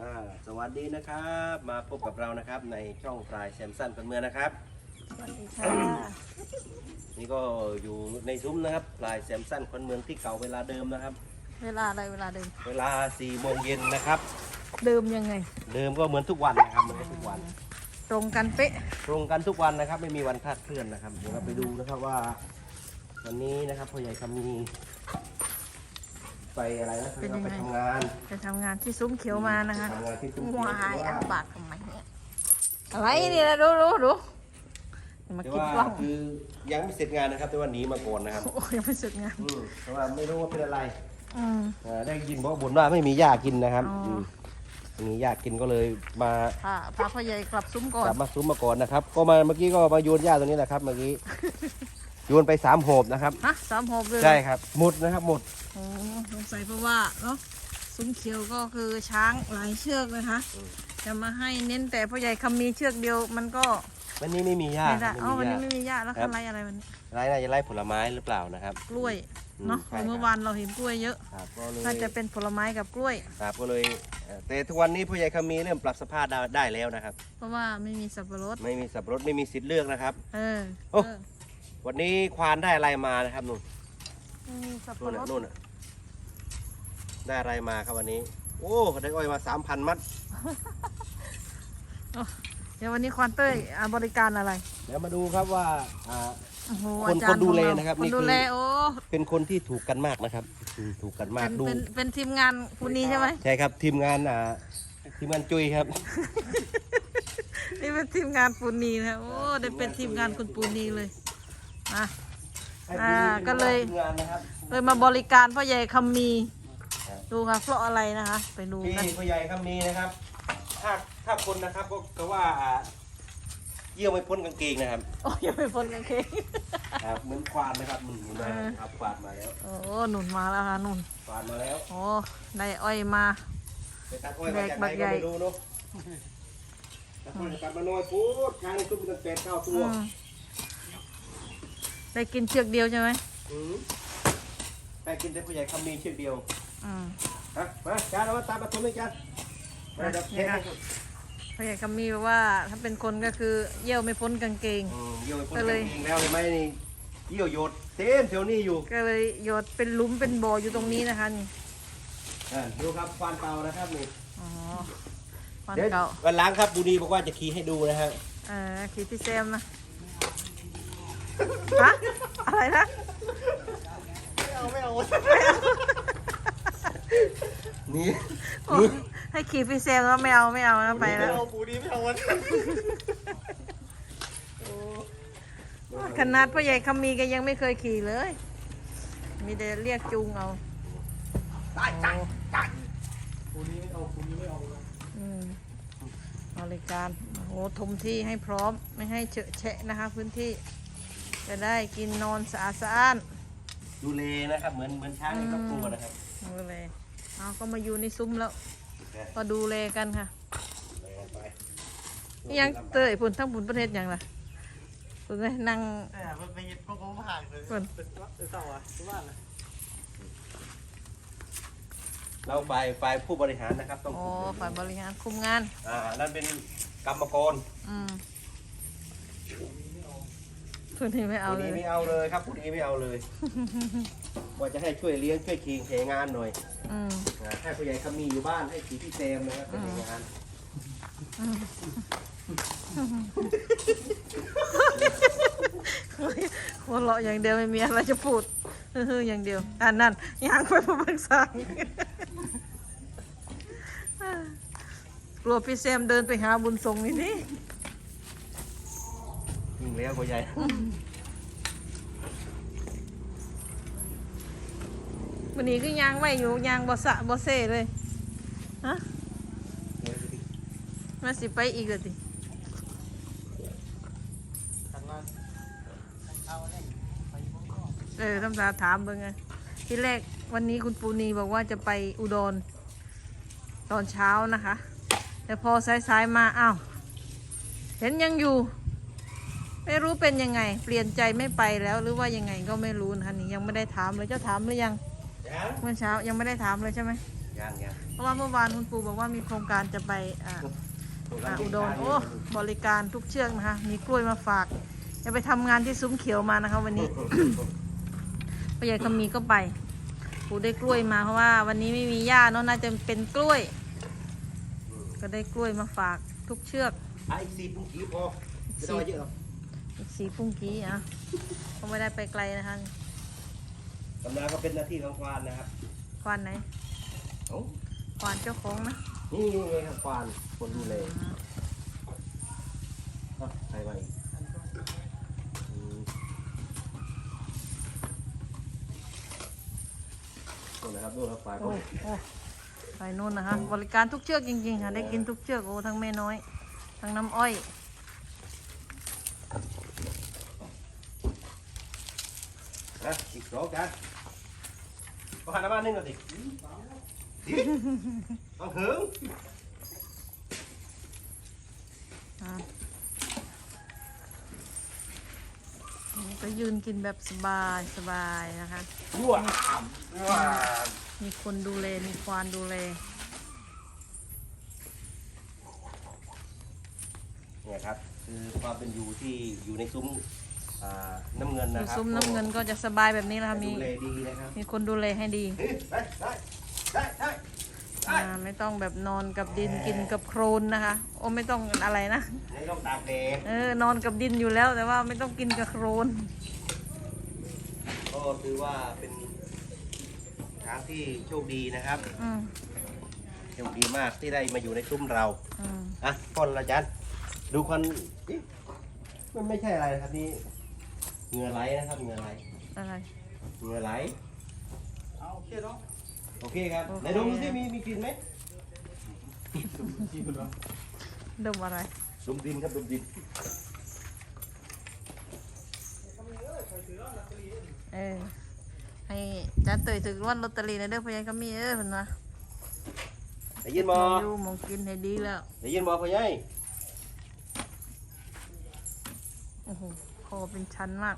อ่าสวัสดีนะครับ มาพบกับเรานะครับในช่องปลายแซมสันเป็นเมืองนะครับ สวัสดีค่ะนี่ก็อยู่ในซุ้มนะครับปลายแซมสันคนเมืองที่เก่าเวลาเดิมนะครับ เวลาอะไรเวลาเดิม เวลา4ี่โมงเย็นนะครับ เดิมยังไง เดิมก็เหมือนทุกวันนะครับเหมือนทุกวัน ตรงกันเป๊ะ ตรงกันทุกวันนะครับ ไม่มีวันคลาดเคลื่อนนะครับเดี๋ยวเราไปดูนะครับว่า วันนี้นะครับพ่อใหญ่คำมี ไปอะไรนะเราไปทำงานไปทำงานที่ซุ้มเขียวมานะคะทำงานที่ซุ้มเขียววายแต่อัว่านบากทำไมเนี่ยอะไรนี่นะดูดูดูอย่ามาแต่กินว่ากล้องคือยังไม่เสร็จงานนะครับแต่ว่าหนีมาก่อนนะครับโอ้ยยังไม่เสร็จงานอืมเพราะว่าไม่รู้ว่าเป็นอะไรอืม อ่าได้ยินบอกว่าบ่นว่าไม่มีหญ้ากินนะครับอ๋ออื มไม่มีหญ้ากินก็เลยมาพาพาพ่อใหญ่กลับซุ้มก่อกนลับมาซุ้มมาก่อนนะครับ ก็มาเมื่อกี้ก็มาโยนหญ้าตรงนี้แหละครับเมื่อกี้ โยนไปสามโหบนะครับ ฮะสามหกเลยใช่ครับหมดนะครับหมดโอ้สงสัยเพราะว่าเนาะซุ้มเขียวก็คือช้างหลายเชือกนะคะจะมาให้เน้นแต่พ่อใหญ่คำมีเชือกเดียวมันก็วันนี้ไม่มีหญ้าไม่ได้ไม่อ๋อวันมีหนี้ญ้าไม่มีหญ้าแล้วครัเขาบไล่อะไรมันไร่น่าจะไร่ผลไม้หรือเปล่านะครับ กล้วยอืมเนาะใช่ครับเมื่อวานเราเห็นกล้วยเยอะครับก็เลยน่าจะเป็นผลไม้กับกล้วยครับก็เลยเอ่อแต่ทุกวันนี้ผู้ใหญ่คำมีเริ่มปรับสภาพได้ได้แล้วนะครับ เพราะว่าไม่มีสับปะรดไม่มีสับปะรดไม่มีสิทธิ์เลือกนะครับ เออโอ้ เออ วันนี้ควานได้อะไรมานะครับนู่นไม่มีสับนู่ปะนรน่ะดนู่นน่ะได้อะไรมาครับวันนี้ โอ้ได้อ้อยมาสามพันมัด เดี๋ยววันนี้ควานเต้ยอ่าบริการอะไรเดี๋ยวมาดูครับว่าอ่า โอ้โหคนอาจารย์คนดูแลของเานะครับคนนี่ดูคือแลโอ้เป็นคนที่ถูกกันมากนะครับอืมถูกกันมากเป็นดูเป็นเป็นทีมงานคุณนี้ใช่ไหมใช่ครับทีมงานอ่าทีมงานจุยครับ นี่เป็นทีมงานปูนีนะโอ้ได้เป็นทีมงานคุณปูนีเลย อะอ่าก็เลยทีมงานนะครับเลยมาบริการพ่อใหญ่คำมี ดูค่ะเพราะอะไรนะคะ ไปดูที่กันผู้ใหญ่ครับมีนะครับ ถ้าถ้าคนนะครับก็ก็ว่าอ่าเยี่ยวไม่พ้นกางเกงนะครับโอ้ยังไม่พ้นกางเกงครับเหมือนควานนะครับมันมาเออครับควานมาแล้วโอ้หนุนมาแล้วค่ะหนุนควานมาแล้วโอ้ได้อ้อยมาไปตัดอ้อยมาจากไหนแบกบักใหก็ญ่ไม่รู้เนาะตัดอ้อยตัดมาน้อยปุ๊บครั้งนี้ตุ้มกันแปดเก้าตัวอืม ได้กินเชือกเดียวใช่ไหมอืมแต่กินแต่ผู้ใหญ่คำมีเชือกเดียวอืมฮะมาจานเอามาตามมาตุ้มเลยจานมาเดี๋ยวเทให้พ่อใหญ่คำมีบอกว่าถ้าเป็นคนก็คือเยี่ยวไม่พ้นกางเกง อืมเยี่ยวไปพ้นก็กางเลยเกงแล้วเห็นไหมนี่เยี่ยวโยดเต้นแถวนี้อยู่ก็เลยหยดเป็นหลุมเป็นบ่ออยู่ตรงนี้นะคะนี่อ่าดูครับควานเก่านะครับนี่อ๋อวันเดี๋ยวเก่าวันหล้างครับบูดีบอกว่าจะขี่ให้ดูนะฮะเออขี่พี่แซมนะ ฮะอะไรนะนี่โอ้ให้ขี่พี่แซมแล้วไม่เอาไม่เอานะไปแล้วบูดีไม่เอาวันขนาดพ่อใหญ่คำมีก็ยังไม่เคยขี่เลย มีแต่เรียกจูงเอาบูดีไม่เอาบูดีไม่เอาอืมบริการโอ้โหถมที่ให้พร้อมไม่ให้เฉอะแฉะนะคะ พื้นที่ จะได้กินนอนสะอาดสะอ้านดูเลนะครับ เหมือนเหมือนช้างในครอบครัวนะครับเอาเลยเอาก็มาอยู่ในซุ้มแล้ว ก็ดูแลกันค่ะไปนี่ยังเตยพุ่นทั้งพุ่นประเทศยังล่ะพุ่นเลยนั่งแต่มันเป็นพวกเขาผ่านเลยพุ่นเป็นเป็นเสาอะที่บ้านนะเราฝ่ายฝ่ายผู้บริหารนะครับต้องอ๋อฝ่ายบริหารคุมงาน อ่านั่นเป็นกรรมกรอืม พุ่นนี่ไม่เอาผู้เลนี้ยไม่เอาเลยครับผู้นี้ไม่เอาเลยว่าจะให้ช่วยเลี้ยงช่วยคิงเทงานหน่อยอืมอ่าให้ผู้ใหญ่เขามีอยู่บ้านให้ขี่พี่เซมนะครับเป็นงานหัวเราะอย่างเดียวไม่มีอะไรจะพูดฮือๆอย่างเดียวอันนั่นยางไปพบังสังกลัวพี่แซมเดินไปหาบุญทรงนี่นี่ ยิงแล้วผู้ใหญ่วันนี้ก็ยางไว้อยู่ยางบ่สะบ่เซ่เลยฮะมาสิไปอีกเลยติทางบ้านเอาเนี่ยไปพวกก็เอทำตาถามเบิ่งไงที่แรกวันนี้คุณปูนีบอกว่าจะไปอุดรตอนเช้านะคะ แต่พอสายๆมาอ้าว เห็นยังอยู่ ไม่รู้เป็นยังไง เปลี่ยนใจไม่ไปแล้วหรือว่ายังไงก็ไม่รู้นะคะนี่ยังไม่ได้ถามเลยเจ้าถามหรือยังยังเมื่อเช้ายังไม่ได้ถามเลยใช่ไหมยังยังเพราะว่าเมื่อวานคุณปู่บอกว่ามีโครงการจะไปอ่าอ่าอุดรโอ้บริการทุกเชือกนะคะ มีกล้วยมาฝากจะไปทำงานที่ซุ้มเขียวมานะคะวันนี้พ่อใหญ่คำมีก็ไปปู่ได้กล้วยมาเพราะว่า วันนี้ไม่มีหญ้าเนาะน่าจะเป็นกล้วย ก็ได้กล้วยมาฝากทุกเชือกอะอีกสี่ปุ้งกี้พอไม่ต้องเอาเยอะหรอก อีกสีปุ้งกี้อะเขาไม่ได้ไปไกลนะคะตำนาก็เป็นหน้าที่ของควานนะครับควานไหนเอ้าควานเจ้าของนะนี่ไงครับควานคนดูแลเอ้าใครไว้อืมนู่นนะครับนู่นครับควานโอ้โอ้ไปนู่นนะคะบริการทุกเชือกจริงๆค่ะได้กินทุกเชือกโอ้ทั้งแม่น้อย ทั้งน้ำอ้อย นะอีกสองจานก็หันมาหนึ่งก่อนดิต้องถึงอะนี่ก็ยืนกินแบบสบายสบายนะคะ ยั่วยั่วมีคนดูแลมีควานดูแลเนี่ยครับ คือความเป็นอยู่ที่อยู่ในซุ้ม อ่าน้ำเงินอนะยู่ครับซุ้มน้ำเงินก็จะสบายแบบนี้แหละค่ะมี ดูแลดีนะครับมีคนดูแลให้ดีเฮ้ยได้ได้ได้ได้อ่าไม่ต้องแบบนอนกับดินกินกับโครนนะคะ โอ้ไม่ต้องอะไรนะ ไม่ต้องตากแดดเออนอนกับดินอยู่แล้วแต่ว่าไม่ต้องกินกับโครน ก็ถือว่าเป็นช้างที่โชคดีนะครับอืมโชคดีมากที่ได้มาอยู่ในซุ้มเราอืมอะก่อนละจันดูควันเอ๊ะมันไม่ใช่อะไรนะครับนี่ เหงื่อไหลนะครับเหงื่อไหลอะไร เหงื่อไหลเอาโอเคเนาะโอเคครับโอเค ไหนดมสิมีมีกลิ่นไหมที่คุณเนาะดมอะไร ดมดินครับดมดินเออ ให้จันเตยถึงวันลอตเตอรี่ในะเด้อพยายก็มีเออเพิ่นว่าได้ยินบออยู่หมองกินให้ดีแล้วได้ยินบอพ่อใหญ่ อเป็นชั้นมาก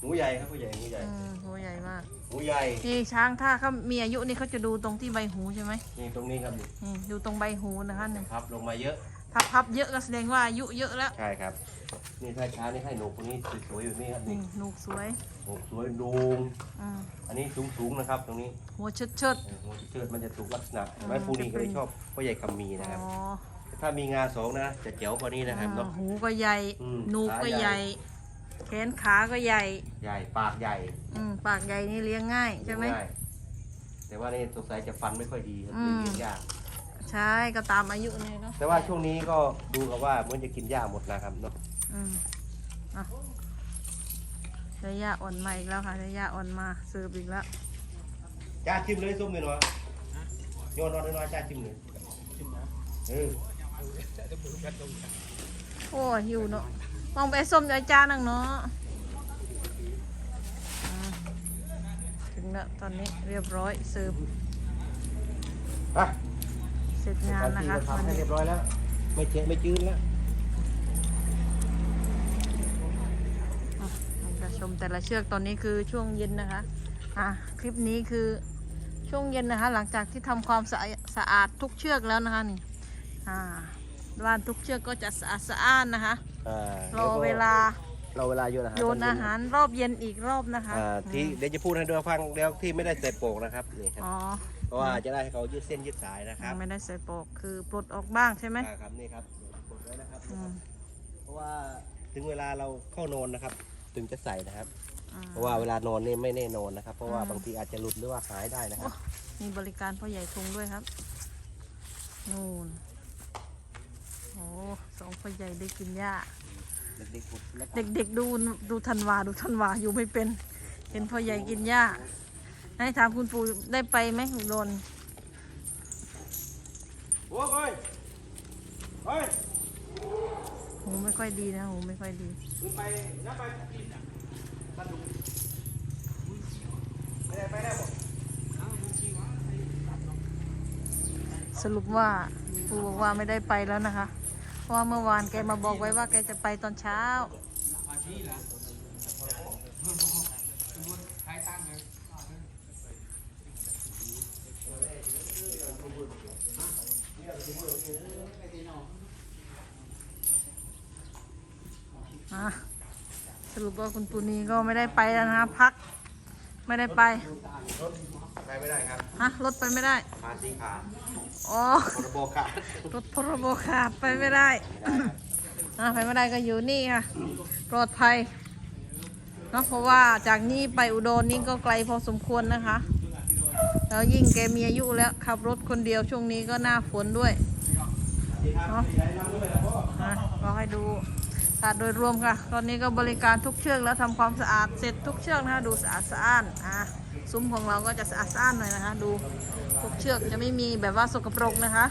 หมูใหญ่ครับพ่อใหญ่หมูใหญ่อืมหัวใหญ่มากหมูใหญ่นี่ช้างถ้าเขามีอายุนี่เขาจะดูตรงที่ใบหูใช่ไหมนี่ตรงนี้ครับนี่นี่ดูตรงใบหูนะคะหนึ่งพับลงมาเยอะ ถ้าพับเยอะก็แสดงว่าอายุเยอะแล้ว ใช่ครับ นี่ถ้าช้านี่ให้หนูคนนี้สวยๆอยู่นี่ครับนี่นี่หนูกสวยหนูสวยโดูงอืมอันนี้สูงๆนะครับ ตรงนี้หัวเชิดเชิด เออหัวเชิดมันจะถูกลักษณะอืมไม้ฟูนี่ก็เลยชอบพ่อใหญ่คำมีๆนะครับอ๋อถ้ามีงาสองนะจะเจ๋วกว่านี้นะครับอ่าเนาะ หูก็ใหญ่อืมหนูกก็ขาใหใหญ่ ญ่ แขนขาก็ใหญ่ใหญ่ปากใหญ่อืมปากใหญ่นี่เลี้ยงง่ายใช่ไหม ง่ายแต่ว่านี่สงสัยจะฟันไม่ค่อยดีครับอืม เลี้ยงยาก ใช่ก็ตามอายุเนี่ยเนาะแต่ว่าช่วงนี้ก็ดูกับว่าเหมือนจะกินหญ้าหมดนะครับเนาะอืมอะได้ยาอ่อนมาอีกแล้วค่ะได้ยาอ่อนมาเสิร์ฟอีกแล้วจ้าชิมเลยส้มเลยเนาะโยนนอนน้อยๆจ้าชิมเลยชิมนะเออจะมือกันตรงกันโอ้หิวเนาะมองไปส้มใจจ้านังเนาะอะถึงแล้วตอนนี้เรียบร้อยเสิร์ฟไป เสร็จงานนะคะทำวันให้นี้เรียบร้อยแล้ว ไม่เจ๊ไม่จืดแล้วอะเราจะชมแต่ละเชือกตอนนี้คือช่วงเย็นนะคะ อะคลิปนี้คือช่วงเย็นนะคะ หลังจากที่ทำความสะอาดสะอาดทุกเชือกแล้วนะคะนี่ อ่าบ้านทุกเชือกก็จะสะอาดสะอ้านนะคะอ่ารอเวลาเราเวลาโยนอาหารโยนอาหารรอบเย็นอีกรอบนะคะอ่าที่เดี๋ยวจะพูดให้ดูฟังเดี๋ยวที่ไม่ได้ใส่โปกนะครับนี่ครับอ๋อ เพราะว่าจะได้ให้เขายืดเส้นยืดสายนะครับไม่ได้ใส่ปลอกคือปลดออกบ้างใช่ไหมอ่าครับนี่ครับเดี๋ยวจะกดไว้นะครับอืมเพราะว่าถึงเวลาเราเข้านอนนะครับ ถึงจะใส่นะครับ อ่า เพราะว่าเวลานอนนี่ไม่แน่นอนนะครับ เพราะว่าอืม บางทีอาจจะหลุดหรือว่าหายได้นะครับมีบริการพ่อใหญ่ทุงด้วยครับ นู่นโอ้สองพ่อใหญ่ได้กินหญ้า เด็กๆแล้วก็เด็กๆดูดูทันวาดูทันวาอยู่ไม่เป็น เห็นพ่อใหญ่กินหญ้า ให้ถามคุณปู่ได้ไปไหมอุดรโอ้ยเฮ้ยหูไม่ค่อยดีนะหูไม่ค่อยดีมึงไปนับไปกินอะสนุกไม่ได้ไปได้บอกสรุปว่าปู่บอกว่าไม่ได้ไปแล้วนะคะ เพราะว่าเมื่อวานแกมาบอกไว้ว่าแกจะไปตอนเช้า สรุปว่าคุณปูนีก็ไม่ได้ไปแล้วนะพัก ไม่ได้ไป รถไปไม่ได้ครับ ฮะ รถไปไม่ได้ มาสีขาดอ๋อ พรบขาดรถพรบขาดไปไม่ได้ อะไปไม่ได้ก็อยู่นี่ค่ะปลอดภัยเนาะเพราะว่าจากนี่ไปอุดรนี่ก็ไกลพอสมควรนะคะ แล้วยิ่งแกมีอายุแล้วขับรถคนเดียวช่วงนี้ก็หน้าฝนด้วยเนาะอะเราให้ดูค่ะโดยรวมค่ะ ตอนนี้ก็บริการทุกเชือกแล้วทำความสะอาดเสร็จทุกเชือกนะคะดูสะอาดสะอ้านอะซุ้มของเราก็จะสะอาดสะอ้านหน่อยนะคะ ดูทุกเชือกจะไม่มีแบบว่าสกปรกนะคะ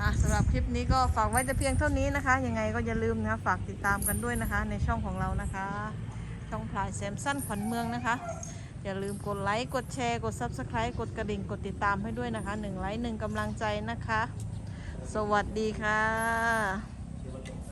อะสำหรับคลิปนี้ก็ฝากไว้แต่เพียงเท่านี้นะคะ ยังไงก็อย่าลืมนะฝากติดตามกันด้วยนะคะ ในช่องของเรานะคะ ช่องพลายแซมสั้นขวัญเมืองนะคะ อย่าลืมกดไลค์ กดแชร์ กด Subscribe กดกระดิ่ง กดติดตามให้ด้วยนะคะหนึ่งไลค์หนึ่งกำลังใจนะคะ สวัสดีค่ะ